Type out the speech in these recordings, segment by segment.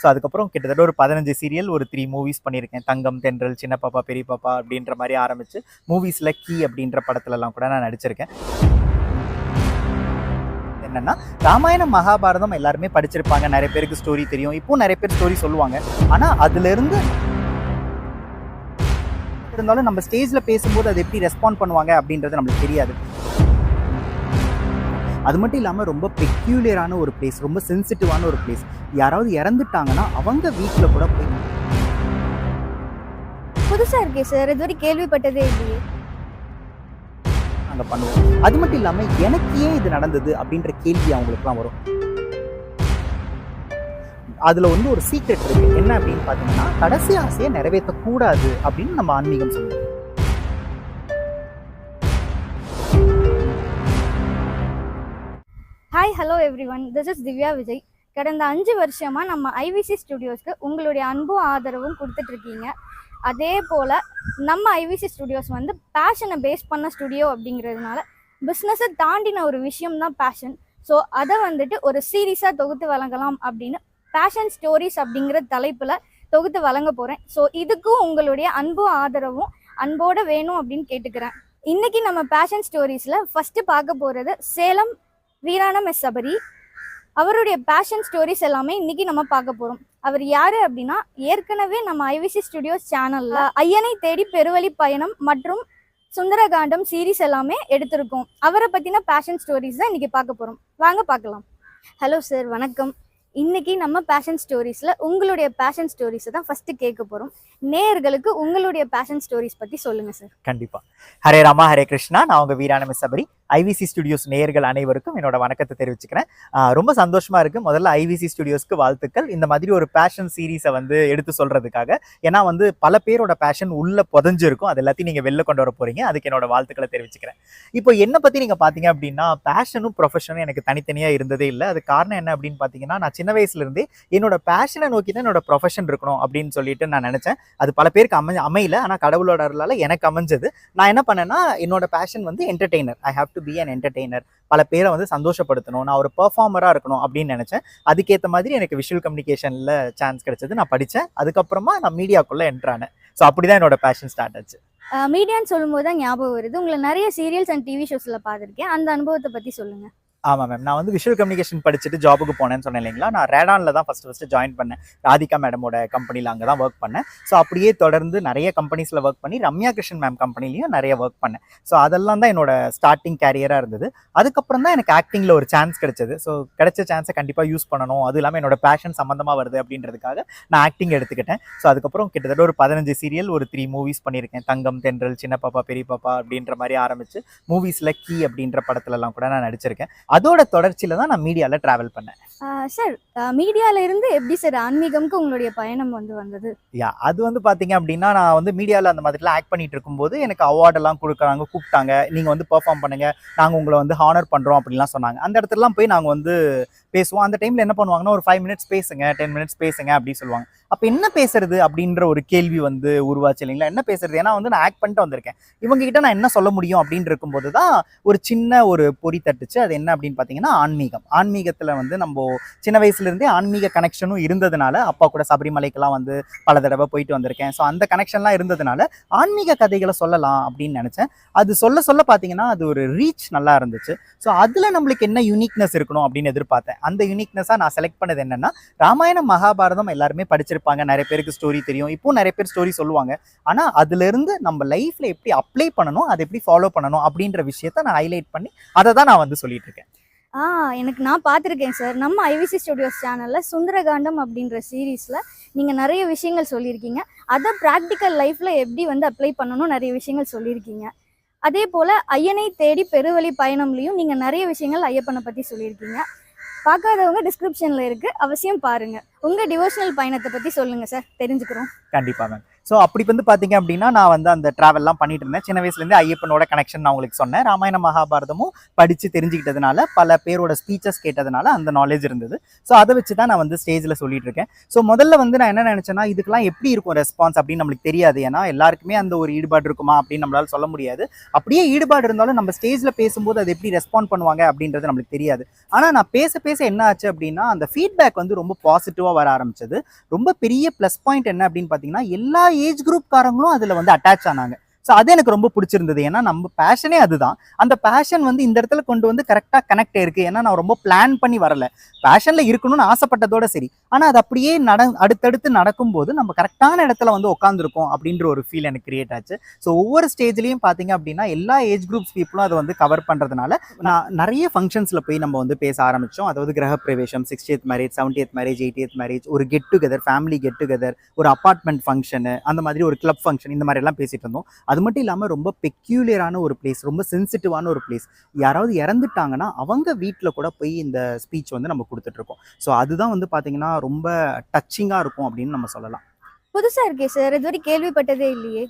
So அதுக்கப்புறம் கிட்டத்தட்ட ஒரு பதினஞ்சு சீரியல் ஒரு த்ரீ மூவிஸ் பண்ணியிருக்கேன். தங்கம் தென்றல் சின்ன பாப்பா பெரிய பாப்பா அப்படின்ற மாதிரி ஆரம்பித்து மூவிஸில் கீ அப்படின்ற படத்துலலாம் கூட நான் நடிச்சிருக்கேன். என்னன்னா ராமாயணம் மகாபாரதம் எல்லாருமே படிச்சிருப்பாங்க. நிறைய பேருக்கு ஸ்டோரி தெரியும். இப்போ நிறைய பேர் ஸ்டோரி சொல்லுவாங்க. ஆனா அதுல இருந்து இருந்தாலும் நம்ம ஸ்டேஜ்ல பேசும்போது அது எப்படி ரெஸ்பாண்ட் பண்ணுவாங்க அப்படின்றது நம்மளுக்கு தெரியாது. அது மட்டும் இல்லாமல் ரொம்ப பெக்யூலியரான ஒரு பிளேஸ் ரொம்ப சென்சிட்டிவான ஒரு பிளேஸ் யாராவது இறந்துட்டாங்கன்னா அவங்க வீட்டில் கூட போய் புதுசா இருக்கே சார் இதுவரை கேள்விப்பட்டதே இல்லையே. நாங்கள் பண்ணுவோம். அது மட்டும் இல்லாமல் எனக்கு ஏன் இது நடந்தது அப்படின்ற கேள்வி அவங்களுக்குலாம் வரும். அதில் வந்து ஒரு சீக்ரெட் இருக்கு. என்ன அப்படின்னு பார்த்தீங்கன்னா கடைசி ஆசையை நிறைவேற்றக்கூடாது அப்படின்னு நம்ம ஆன்மீகம் சொல்லுவோம் hello everyone this is Divya Vijay கடந்த அஞ்சு வருஷமாக நம்ம ஐவிசி ஸ்டுடியோஸ்க்கு உங்களுடைய அன்பும் ஆதரவும் கொடுத்துட்ருக்கீங்க அதே போல் நம்ம ஐவிசி ஸ்டுடியோஸ் வந்து பேஷனை பேஸ் பண்ண ஸ்டுடியோ அப்படிங்கிறதுனால பிஸ்னஸை தாண்டின ஒரு விஷயம் தான் பேஷன் ஸோ அதை வந்துட்டு ஒரு சீரீஸாக தொகுத்து வழங்கலாம் அப்படின்னு பேஷன் ஸ்டோரிஸ் அப்படிங்கிற தலைப்பில் தொகுத்து வழங்க போகிறேன் ஸோ இதுக்கும் உங்களுடைய அன்பும் ஆதரவும் அன்போட வேணும் அப்படின்னு கேட்டுக்கிறேன். இன்னைக்கு நம்ம பேஷன் ஸ்டோரிஸில் ஃபஸ்ட்டு பார்க்க போகிறது சேலம் வீராணம் எஸ் சபரி. அவருடைய பேஷன் ஸ்டோரிஸ் எல்லாமே இன்னைக்கு நம்ம பார்க்க போறோம். அவர் யாரு அப்படின்னா ஏற்கனவே நம்ம ஐவிசி ஸ்டுடியோஸ் சேனல்ல ஐயனை தேடி பெருவழி பயணம் மற்றும் சுந்தரகாண்டம் சீரிஸ் எல்லாமே எடுத்திருக்கோம். அவரை பத்தின பேஷன் ஸ்டோரிஸ் தான் இன்னைக்கு பார்க்க போறோம். வாங்க பார்க்கலாம். ஹலோ சார் வணக்கம். இன்னைக்கு நம்ம பேஷன் ஸ்டோரிஸ்ல உங்களுடைய பேஷன் ஸ்டோரிஸை தான் ஃபர்ஸ்ட் கேட்க போறோம். நேயர்களுக்கு உங்களுடைய பேஷன் ஸ்டோரிஸ் பத்தி சொல்லுங்க சார் கண்டிப்பா. ஹரே ராமா ஹரே கிருஷ்ணா. நான் உங்க வீராணம சபரி. ஐவிசி ஸ்டுடியோஸ் நேயர்கள் அனைவருக்கும் என்னோட வணக்கத்தை தெரிவிச்சுக்கிறேன். ரொம்ப சந்தோஷமா இருக்கு. முதல்ல ஐவிசி ஸ்டுடியோஸ்க்கு வாழ்த்துக்கள். இந்த மாதிரி ஒரு பேஷன் சீரீஸை வந்து எடுத்து சொல்றதுக்காக. ஏன்னா வந்து பல பேரோட பேஷன் உள்ள புதஞ்சிருக்கும். அது எல்லாத்தையும் நீங்க வெளில கொண்டு வர போறீங்க. அதுக்கு என்னோட வாழ்த்துக்களை தெரிவிச்சுக்கிறேன். இப்போ என்ன பத்தி நீங்க பாத்தீங்க அப்படின்னா பேஷனும் ப்ரொஃபஷனும் எனக்கு தனித்தனியா இருந்ததே இல்லை. அது காரணம் என்ன அப்படின்னு பாத்தீங்கன்னா நான் சின்ன வயசுல இருந்தே என்னோட பேஷனை நோக்கி தான் என்னோட ப்ரொஃபஷன் இருக்கணும் அப்படின்னு சொல்லிட்டு நான் நினைச்சேன். அது பல பேருக்கு அமை அமையல. ஆனா கடவுளோட அருளால எனக்கு அமைஞ்சது. நான் என்ன பண்ணேன்னா என்னோட பேஷன் வந்து entertainer I have to be an entertainer பல பேரை வந்து சந்தோஷப்படுத்தணும். நான் ஒரு பெர்ஃபார்மராக இருக்கணும் அப்படின்னு நினச்சேன். அதுக்கேற்ற மாதிரி எனக்கு விஷுவல் கம்யூனிகேஷனில் சான்ஸ் கிடைச்சது. நான் படித்தேன் அதுக்கப்புறமா நான் மீடியாக்குள்ளே என்ட்ரானேன் ஸோ அப்படி தான் என்னோட பேஷன் ஸ்டார்ட் ஆச்சு. மீடியான்னு சொல்லும்போது தான் ஞாபகம் வருது. உங்களை நிறைய சீரியல்ஸ் அண்ட் டிவி ஷோஸ்ல பார்த்துருக்கேன். அந்த அனுபவத்தை பத்தி சொல்லுங்க. ஆமாம் மேம் நான் வந்து விஷுவல் கம்யூனிகேஷன் படிச்சுட்டு ஜாபுக்கு போனேன்னு சொன்னேன் இல்லைங்களா? நான் ரேடானில் தான் ஃபஸ்ட்டு ஃபஸ்ட்டு ஜாயின் பண்ணேன். ராதிகா மேடமோட கம்பெனியில் அங்கே தான் ஒர்க் பண்ணேன். ஸோ அப்படியே தொடர்ந்து நிறைய கம்பெனிஸில் ஒர்க் பண்ணி ரம்யா கிருஷ்ணன் மேம் கம்பெனிலையும் நிறைய ஒர்க் பண்ணேன். ஸோ அதெல்லாம் தான் என்னோட ஸ்டார்டிங் கேரியராக இருந்தது. அதுக்கப்புறம் தான் எனக்கு ஆக்டிங்கில் ஒரு சான்ஸ் கிடைச்சது. ஸோ கிடைச்ச சான்ஸை கண்டிப்பாக யூஸ் பண்ணணும். அது இல்லாமல் என்னோட பேஷன் சம்மந்தமாக வருது அப்படின்றதுக்காக நான் ஆக்டிங் எடுத்துக்கிட்டேன். ஸோ அதுக்கப்புறம் கிட்டத்தட்ட ஒரு பதினஞ்சு சீரியல் ஒரு த்ரீ மூவிஸ் பண்ணியிருக்கேன். தங்கம் தென்றல் சின்ன பாப்பா பெரிய பாப்பா அப்படின்ற மாதிரி ஆரம்பித்து மூவிஸில் கீ அப்படின்ற படத்துலலாம் கூட நான் நடிச்சிருக்கேன். அதோட தொடர்ச்சியில் தான் நான் மீடியாவில் ட்ராவல் பண்ணேன். சார் மீடியால இருந்து எப்படி சார் ஆன்மீகம்க்கு உங்களுடைய பயணம் வந்து வந்தது? யா அது வந்து பாத்தீங்க அப்படின்னா நான் வந்து மீடியால அந்த மாதிரிலாம் ஆக்ட் பண்ணிட்டு இருக்கும்போது எனக்கு அவார்டெல்லாம் கொடுக்குறாங்க கூப்பிட்டாங்க. நீங்க வந்து பெர்ஃபார்ம் பண்ணுங்க. நாங்க உங்களை வந்து ஹானர் பண்றோம் அப்படின்லாம் சொன்னாங்க. அந்த இடத்துலலாம் போய் நாங்க வந்து பேசுவோம். அந்த டைம்ல என்ன பண்ணுவாங்கன்னா ஒரு ஃபைவ் மினிட்ஸ் பேசுங்க டென் மினிட்ஸ் பேசுங்க அப்படின்னு சொல்லுவாங்க. அப்போ என்ன பேசுறது அப்படின்ற ஒரு கேள்வி வந்து உருவாச்சு இல்லைங்களா? என்ன பேசுறது? ஏன்னா வந்து நான் ஆக்ட் பண்ணிட்டு வந்திருக்கேன். இவங்க கிட்ட நான் என்ன சொல்ல முடியும் அப்படின்னு இருக்கும்போது தான் ஒரு சின்ன ஒரு பொறி தட்டுச்சு. அது என்ன அப்படின்னு பார்த்தீங்கன்னா ஆன்மீகம். ஆன்மீகத்தில் வந்து நம்ம சின்ன வயசுலேருந்தே ஆன்மீக கனெக்ஷனும் இருந்ததுனால அப்பா கூட சபரிமலைக்கெல்லாம் வந்து பல தடவை போயிட்டு வந்திருக்கேன். ஸோ அந்த கனெக்ஷன்லாம் இருந்ததுனால ஆன்மீக கதைகளை சொல்லலாம் அப்படின்னு நினச்சேன். அது சொல்ல சொல்ல பார்த்தீங்கன்னா அது ஒரு ரீச் நல்லா இருந்துச்சு. ஸோ அதில் நம்மளுக்கு என்ன யூனிக்னஸ் இருக்கணும் அப்படின்னு எதிர்பார்த்தேன். அந்த யூனிக்னஸாக நான் செலக்ட் பண்ணது என்னன்னா ராமாயணம் மகாபாரதம் எல்லாருமே படிச்சிருப்பாங்க. நிறைய பேருக்கு ஸ்டோரி தெரியும். இப்போ நிறைய பேர் ஸ்டோரி சொல்லுவாங்க. ஆனால் அதுலேருந்து நம்ம லைஃப்பில் எப்படி அப்ளை பண்ணணும் அதை எப்படி ஃபாலோ பண்ணணும் அப்படின்ற விஷயத்த நான் ஹைலைட் பண்ணி அதை தான் நான் வந்து சொல்லிட்டு இருக்கேன். ஆ எனக்கு நான் பார்த்துருக்கேன் சார் நம்ம ஐவிசி ஸ்டுடியோஸ் சேனலில் சுந்தரகாண்டம் அப்படின்ற சீரீஸில் நீங்கள் நிறைய விஷயங்கள் சொல்லியிருக்கீங்க. அதை ப்ராக்டிக்கல் லைஃப்பில் எப்படி வந்து அப்ளை பண்ணணும் நிறைய விஷயங்கள் சொல்லியிருக்கீங்க. அதே போல் ஐயனை தேடி பெருவழி பயணம்லையும் நீங்கள் நிறைய விஷயங்கள் ஐயப்பனை பற்றி சொல்லியிருக்கீங்க. பார்க்காதவங்க டிஸ்கிரிப்ஷனில் இருக்குது அவசியம் பாருங்கள் உங்கள் டிவோஷனல் பயணத்தை பற்றி சொல்லுங்கள் சார் தெரிஞ்சுக்கிறோம். கண்டிப்பாக மேம் ஸோ அப்படி வந்து பார்த்தீங்க அப்படின்னா நான் வந்து அந்த ட்ராவல்லாம் பண்ணிட்டு இருந்தேன். சின்ன வயசுலேருந்து ஐயப்பனோட கனெக்ஷன் நான் உங்களுக்கு சொன்னேன். ராமாயண மகாபாரதமும் படித்து தெரிஞ்சுக்கிட்டதுனால பல பேரோட ஸ்பீச்சஸ் கேட்டதுனால அந்த நாலேஜ் இருந்தது. ஸோ அதை வச்சு தான் நான் வந்து ஸ்டேஜில் சொல்லிட்டு இருக்கேன். ஸோ முதல்ல வந்து நான் என்ன நினச்சேன்னா இதுக்கெல்லாம் எப்படி இருக்கும் ரெஸ்பான்ஸ் அப்படின்னு நம்மளுக்கு தெரியாது. ஏன்னா எல்லாருக்குமே அந்த ஒரு ஈடுபாடு இருக்குமா அப்படின்னு நம்மளால சொல்ல முடியாது. அப்படியே ஈடுபாடு இருந்தாலும் நம்ம ஸ்டேஜில் பேசும்போது அது எப்படி ரெஸ்பாண்ட் பண்ணுவாங்க அப்படின்றது நம்மளுக்கு தெரியாது. ஆனால் நான் பேச பேச என்ன ஆச்சு அப்படின்னா அந்த ஃபீட்பேக் வந்து ரொம்ப பாசிட்டிவாக வர ஆரம்பிச்சது. ரொம்ப பெரிய ப்ளஸ் பாயிண்ட் என்ன அப்படின்னு பார்த்தீங்கன்னா எல்லா ஏஜ் குரூப் காரங்களும் அதில் வந்து அட்டாச் ஆனாங்க. ஸோ அது எனக்கு ரொம்ப பிடிச்சிருந்தது. ஏன்னா நம்ம பேஷனே அதுதான். அந்த பேஷன் வந்து இந்த இடத்துல கொண்டு வந்து கரெக்டாக கனெக்ட் இருக்கு ஏன்னா நான் ரொம்ப பிளான் பண்ணி வரல. பேஷனில் இருக்கணும்னு ஆசைப்பட்டதோட சரி. ஆனால் அது அப்படியே நட அடுத்தடுத்து நடக்கும்போது நம்ம கரெக்டான இடத்துல வந்து உட்காந்துருக்கோம் அப்படின்ற ஒரு ஃபீல் எனக்கு கிரியேட் ஆச்சு. ஸோ ஒவ்வொரு ஸ்டேஜ்லேயும் பார்த்தீங்க அப்படின்னா எல்லா ஏஜ் குரூப்ஸ் பீப்புளும் அதை வந்து கவர் பண்ணுறதுனால நான் நிறைய ஃபங்க்ஷன்ஸில் போய் நம்ம வந்து பேச ஆரம்பித்தோம் அதாவது கிரக பிரவேசம் sixtieth marriage seventieth marriage eightieth marriage ஒரு get together family get together ஒரு அப்பார்ட்மெண்ட் ஃபங்க்ஷனு அந்த மாதிரி ஒரு கிளப் ஃபங்க்ஷன் இந்த மாதிரி எல்லாம் பேசிட்டு இருந்தோம். அது மட்டும் இல்லாமல் ரொம்ப பெக்யூலியரான ஒரு பிளேஸ் ரொம்ப சென்சிட்டிவான ஒரு பிளேஸ் யாராவது இறந்துட்டாங்கன்னா அவங்க வீட்டில் கூட போய் இந்த ஸ்பீச் வந்து நம்ம கொடுத்துட்ருக்கோம் ஸோ அதுதான் வந்து பார்த்தீங்கன்னா ரொம்ப டச்சிங்காக இருக்கும் அப்படின்னு நம்ம சொல்லலாம். புதுசா இருக்கே சார் இதுவரை கேள்விப்பட்டதே இல்லையே.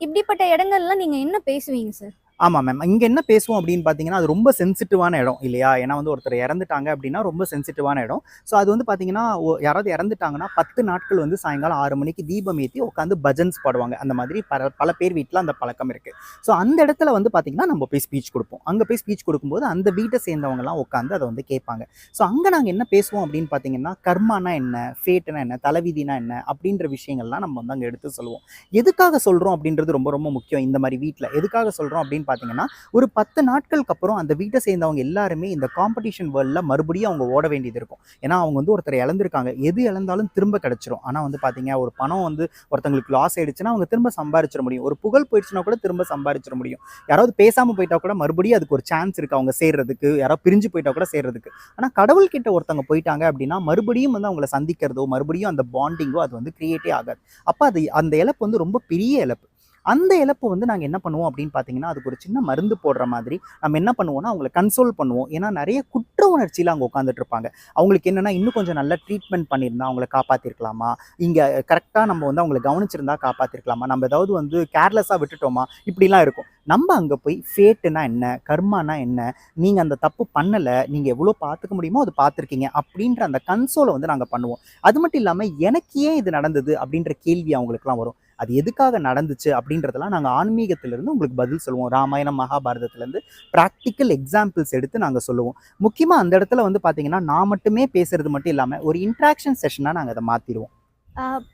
இப்படிப்பட்ட இடங்கள்லாம் நீங்க என்ன பேசுவீங்க சார் ஆமாம் மேம் இங்கே என்ன பேசுவோம் அப்படின்னு பார்த்தீங்கன்னா அது ரொம்ப சென்சிட்டிவான இடம் இல்லையா? ஏன்னா வந்து ஒருத்தர் இறந்துட்டாங்க அப்படின்னா ரொம்ப சென்சிட்டிவான இடம். ஸோ அது வந்து பார்த்தீங்கன்னா யாராவது இறந்துட்டாங்கன்னா பத்து நாட்கள் வந்து சாயங்காலம் ஆறு மணிக்கு தீபம் ஏற்றி உட்காந்து பஜன்ஸ் பாடுவாங்க. அந்த மாதிரி பல பல பேர் வீட்டில் அந்த பழக்கம் இருக்குது ஸோ அந்த இடத்துல வந்து பார்த்தீங்கன்னா நம்ம போய் ஸ்பீச் கொடுப்போம். அங்கே போய் ஸ்பீச் கொடுக்கும்போது அந்த வீட்டை சேர்ந்தவங்கலாம் உட்காந்து அதை வந்து கேட்பாங்க. ஸோ அங்கே நாங்கள் என்ன பேசுவோம் அப்படின்னு பார்த்தீங்கன்னா கர்மானா என்ன? ஃபேட்னா என்ன? தலைவிதினா என்ன? அப்படின்ற விஷயங்கள்லாம் நம்ம வந்து அங்கே எடுத்து சொல்லுவோம். எதுக்காக சொல்கிறோம் அப்படின்றது ரொம்ப ரொம்ப முக்கியம் இந்த மாதிரி வீட்டில் எதுக்காக சொல்கிறோம் அப்படின்னு பார்த்தீங்கன்னா ஒரு பத்து நாட்களுக்கு அப்புறம் அந்த வீட்டை சேர்ந்தவங்க எல்லாருமே இந்த காம்படிஷன் வேர்ல்டில் மறுபடியும் அவங்க ஓட வேண்டியது இருக்கும். ஏன்னா அவங்க வந்து ஒருத்தர் இழந்திருக்காங்க. எது இழந்தாலும் திரும்ப கிடச்சிரும். ஆனால் வந்து பார்த்தீங்க ஒரு பணம் வந்து ஒருத்தங்களுக்கு லாஸ் ஆயிடுச்சுன்னா அவங்க திரும்ப சம்பாரிச்சிட முடியும். ஒரு புகழ் போயிடுச்சுன்னா கூட திரும்ப சம்பாரிச்சிட முடியும். யாராவது பேசாமல் போயிட்டா கூட மறுபடியும் அதுக்கு ஒரு சான்ஸ் இருக்குது அவங்க சேர்றதுக்கு. யாராவது பிரிஞ்சு போயிட்டா கூட சேர்றதுக்கு. ஆனால் கடவுள்கிட்ட ஒருத்தவங்க போயிட்டாங்க அப்படின்னா மறுபடியும் வந்து அவங்கள சந்திக்கிறதோ மறுபடியும் அந்த பாண்டிங்கோ அது வந்து கிரியேட்டே ஆகாது. அப்போ அது அந்த இழப்பு வந்து ரொம்ப பெரிய இழப்பு. அந்த இழப்பு வந்து நாங்கள் என்ன பண்ணுவோம் அப்படின்னு பார்த்தீங்கன்னா அதுக்கு ஒரு சின்ன மருந்து போடுற மாதிரி நம்ம என்ன பண்ணுவோம்னா அவங்கள கன்சோல் பண்ணுவோம். ஏன்னா நிறைய குற்ற உணர்ச்சியில் அவங்க உட்காந்துட்டு இருப்பாங்க. அவங்களுக்கு என்னென்னா இன்னும் கொஞ்சம் நல்லா ட்ரீட்மெண்ட் பண்ணியிருந்தா அவங்கள காப்பாற்றிருக்கலாமா இங்கே கரெக்டாக நம்ம வந்து அவங்கள கவனிச்சிருந்தா காப்பாற்றிருக்கலாமா நம்ம ஏதாவது வந்து கேர்லெஸ்ஸாக விட்டுட்டோமா? இப்படிலாம் இருக்கும். நம்ம அங்கே போய் ஃபேட்டுனா என்ன? கர்மானா என்ன? நீங்கள் அந்த தப்பு பண்ணலை. நீங்கள் எவ்வளோ பார்த்துக்க முடியுமோ அது பார்த்துருக்கீங்க அப்படின்ற அந்த கன்சோலை வந்து நாங்கள் பண்ணுவோம். அது மட்டும் இல்லாமல் எனக்கு ஏன் இது நடந்தது அப்படின்ற கேள்வி அவங்களுக்குலாம் வரும். அது எதுக்காக நடந்துச்சு அப்படின்றதெல்லாம் நாங்கள் ஆன்மீகத்திலிருந்து உங்களுக்கு பதில் சொல்லுவோம். ராமாயணம் மகாபாரதத்துலேருந்து ப்ராக்டிக்கல் எக்ஸாம்பிள்ஸ் எடுத்து நாங்கள் சொல்லுவோம். முக்கியமாக அந்த இடத்துல வந்து பார்த்தீங்கன்னா நான் மட்டுமே பேசுறது மட்டும் இல்லாமல் ஒரு இன்ட்ராக்ஷன் செஷனாக நாங்கள் அதை மாற்றிடுவோம்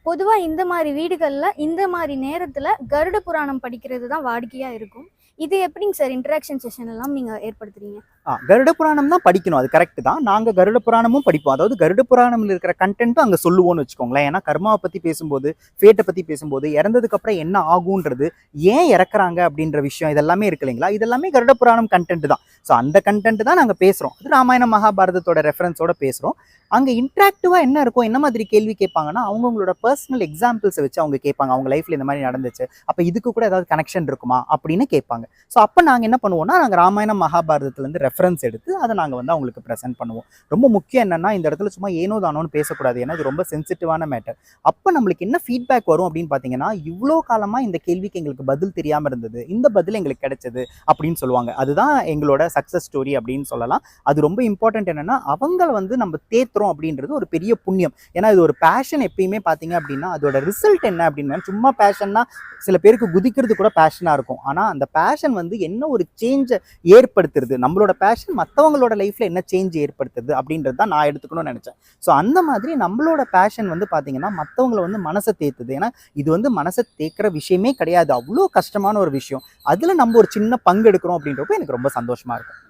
பொதுவாக இந்த மாதிரி வீடுகளில் இந்த மாதிரி நேரத்தில் கருட புராணம் படிக்கிறது தான் வாடிக்கையாக இருக்கும். இது எப்படிங்க சார் இன்ட்ராக்ஷன் செஷன் எல்லாம் நீங்கள் ஏற்படுத்துறீங்க? கருட புராணம் தான் படிக்கணும். அது கரெக்ட் தான். நாங்கள் கருட புராணமும் படிப்போம். அதாவது கருட புராணமில் இருக்கிற கண்டென்ட்டும் அங்கே சொல்லுவோம்னு வச்சுக்கோங்களேன். ஏன்னா கர்மாவை பற்றி பேசும்போது ஃபேட்டை பற்றி பேசும்போது இறந்ததுக்கப்புறம் என்ன ஆகுன்றது ஏன் இறக்குறாங்க அப்படின்ற விஷயம் இதெல்லாமே இருக்கு இல்லைங்களா? இதெல்லாமே கருட புராணம் கண்டென்ட் தான். ஸோ அந்த கண்டென்ட் தான் நாங்கள் பேசுகிறோம் அது ராமாயண மகாபாரதத்தோட ரெஃபரன்ஸோட பேசுகிறோம் அங்கே இன்ட்ராக்டிவாக என்ன இருக்கும்? என்ன மாதிரி கேள்வி கேட்பாங்கன்னா அவங்கவுங்களோட பர்சனல் எக்ஸாம்பிள்ஸை வச்சு அவங்க கேட்பாங்க. அவங்க லைஃப்பில் இந்த மாதிரி நடந்துச்சு. அப்போ இதுக்கு கூட ஏதாவது கனெக்ஷன் இருக்குமா? அப்படின்னு கேட்பாங்க. ஸோ அப்போ நாங்கள் என்ன பண்ணுவோம்னா நாங்கள் ராமாயணம் மகாபாரதத்துலேருந்து ரெஃபரன்ஸ் எடுத்து அதை நாங்கள் வந்து அவங்களுக்கு ப்ரெசென்ட் பண்ணுவோம். ரொம்ப முக்கியம் என்னென்னா இந்த இடத்துல சும்மா ஏனோ தானோன்னு பேசக்கூடாது. ஏன்னா இது ரொம்ப சென்சிட்டிவான மேட்டர் அப்போ நம்மளுக்கு என்ன ஃபீட்பேக் வரும் அப்படின்னு பார்த்தீங்கன்னா இவ்வளோ காலமாக இந்த கேள்விக்கு எங்களுக்கு பதில் தெரியாமல் இருந்தது. இந்த பதில் எங்களுக்கு கிடைச்சது அப்படின்னு சொல்லுவாங்க. அதுதான் எங்களோட சக்ஸஸ் ஸ்டோரி அப்படின்னு சொல்லலாம். அது ரொம்ப இம்பார்ட்டன்ட் என்னென்னா அவங்கள வந்து நம்ம தேத்துறோம் அப்படின்றது ஒரு பெரிய புண்ணியம். ஏன்னா இது ஒரு பேஷன் எப்பயுமே பார்த்தீங்க அப்படின்னா அதோட ரிசல்ட் என்ன அப்படின்னா சும்மா பேஷன்னா சில பேருக்கு குதிக்கிறது கூட பேஷனாக இருக்கும். ஆனால் அந்த பேஷன் வந்து என்ன ஒரு சேஞ்சை ஏற்படுத்துறது? நம்மளோட பேஷன் மற்றவங்களோட லைஃப்பில் என்ன சேஞ்ச் ஏற்படுத்துது அப்படின்றது தான் நான் எடுத்துக்கணும்னு நினச்சேன். ஸோ அந்த மாதிரி நம்மளோட பேஷன் வந்து பார்த்தீங்கன்னா மற்றவங்கள வந்து மனசை தேத்துது. ஏன்னா இது வந்து மனசை தேக்கிற விஷயமே கிடையாது. அவ்வளோ கஷ்டமான ஒரு விஷயம். அதில் நம்ம ஒரு சின்ன பங்கு எடுக்கிறோம் அப்படின்றப்ப எனக்கு ரொம்ப சந்தோஷமாக இருக்கும்.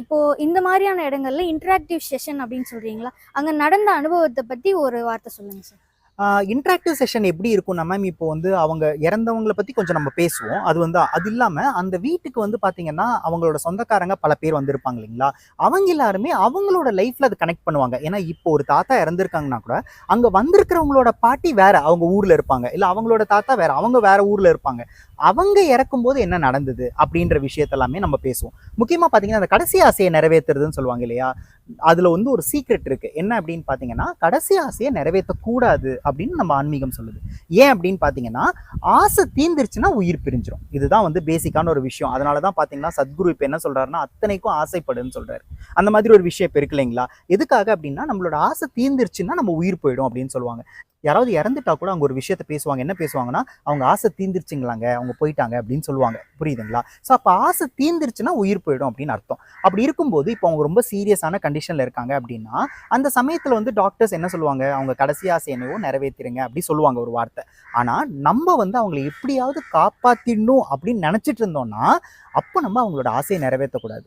இப்போ இந்த மாதிரியான இடங்கள்ல இன்டராக்டிவ் செஷன் அப்படின்னு சொல்றீங்களா? அங்க நடந்த அனுபவத்தை பத்தி ஒரு வார்த்தை சொல்லுங்க சார் இன்ட்ராக்டிவ் செஷன் எப்படி இருக்கும்னா மேம் இப்போ வந்து அவங்க இறந்தவங்கள பற்றி கொஞ்சம் நம்ம பேசுவோம். அது வந்து அது இல்லாமல் அந்த வீட்டுக்கு வந்து பார்த்தீங்கன்னா அவங்களோட சொந்தக்காரங்க பல பேர் வந்திருப்பாங்க இல்லைங்களா? அவங்க எல்லாருமே அவங்களோட லைஃப்பில் அது கனெக்ட் பண்ணுவாங்க. ஏன்னா இப்போ ஒரு தாத்தா இறந்துருக்காங்கன்னா கூட அங்கே வந்திருக்கிறவங்களோட பாட்டி வேற அவங்க ஊரில் இருப்பாங்க. இல்லை அவங்களோட தாத்தா வேற அவங்க வேற ஊரில் இருப்பாங்க. அவங்க இறக்கும்போது என்ன நடந்தது? அப்படின்ற விஷயத்தெல்லாமே நம்ம பேசுவோம். முக்கியமாக பார்த்தீங்கன்னா அந்த கடைசி ஆசையை நிறைவேற்றுறதுன்னு சொல்லுவாங்க இல்லையா? அதுல வந்து ஒரு சீக்ரெட் இருக்கு. என்ன அப்படின்னு பார்த்தீங்கன்னா கடைசி ஆசையை நிறைவேற்றக்கூடாது அப்படின்னு நம்ம ஆன்மீகம் சொல்லுது. ஏன் அப்படின்னு பார்த்தீங்கன்னா ஆசை தீந்துருச்சுன்னா உயிர் பிரிஞ்சிரும். இதுதான் வந்து பேசிக்கான ஒரு விஷயம். அதனால தான் பாத்தீங்கன்னா சத்குரு இப்போ என்ன சொல்றாருன்னா அத்தனைக்கும் ஆசைப்படுன்னு சொல்றாரு. அந்த மாதிரி ஒரு விஷயம் இப்போ இருக்கு இல்லைங்களா? எதுக்காக அப்படின்னா நம்மளோட ஆசை தீந்துருச்சுன்னா நம்ம உயிர் போயிடும் அப்படின்னு சொல்லுவாங்க. யாராவது இறந்துட்டா கூட அவங்க ஒரு விஷயத்த பேசுவாங்க. என்ன பேசுவாங்கன்னா அவங்க ஆசை தீந்துருச்சுங்களாங்க அவங்க போயிட்டாங்க அப்படின்னு சொல்லுவாங்க. புரியுதுங்களா? ஸோ அப்போ ஆசை தீந்துருச்சுன்னா உயிர் போயிடும் அப்படின்னு அர்த்தம். அப்படி இருக்கும்போது இப்போ அவங்க ரொம்ப சீரியஸான கண்டிஷனில் இருக்காங்க அப்படின்னா அந்த சமயத்தில் வந்து டாக்டர்ஸ் என்ன சொல்லுவாங்க? அவங்க கடைசி ஆசை என்னவோ நிறைவேற்றிருங்க அப்படி சொல்லுவாங்க ஒரு வார்த்தை. ஆனால் நம்ம வந்து அவங்களை எப்படியாவது காப்பாற்றிடணும் அப்படின்னு நினச்சிட்டு இருந்தோம்னா அப்போ நம்ம அவங்களோட ஆசையை நிறைவேற்றக்கூடாது.